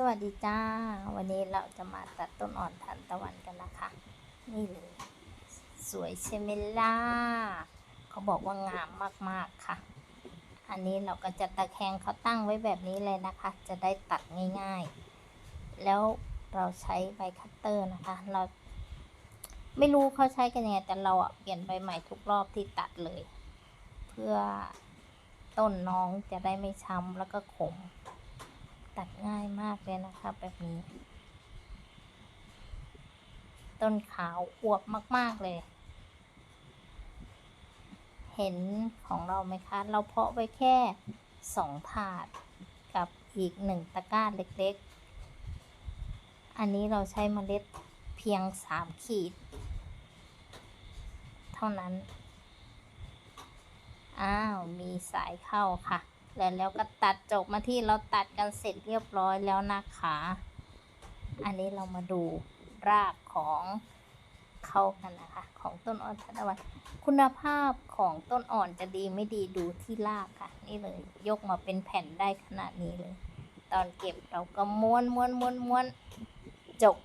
สวัสดีจ้า วันนี้เราจะมาตัดต้นอ่อนทานตะวันกันนะคะ นี่เลย สวยใช่ไหมล่ะเขาบอกว่างามมากๆค่ะ อันนี้เราก็จะตะแคงเขาตั้งไว้แบบนี้เลยนะคะ จะได้ตัดง่ายๆ แล้วเราใช้ใบคัตเตอร์นะคะ เราไม่รู้เขาใช้กันยังไงแต่เราอะเปลี่ยนใบใหม่ทุกรอบที่ตัดเลย เพื่อต้นน้องจะได้ไม่ช้ำแล้วก็ขม ตัดง่ายมากเลยนะคะแบบนี้ ต้นขาวอวบมาก ๆ เลย เห็นของเราไหมคะ เราเพาะไว้แค่สองถาดกับอีกหนึ่งตะกร้าเล็ก ๆ อันนี้เราใช้เมล็ดเพียงสามขีด เท่านั้น อ้าว มีสายเข้าค่ะ แล้วแล้วก็ตัดจบมาที่เราตัดกันเสร็จเรียบร้อยแล้วนะคะ อันนี้เรามาดูรากของเข้ากันนะคะ ของต้นอ่อนทานตะวัน คุณภาพของต้นอ่อนจะดีไม่ดีดูที่รากค่ะ นี่เลย ยกมาเป็นแผ่นได้ขนาดนี้เลย ตอนเก็บเราก็ม้วนม้วนม้วนม้วนจบ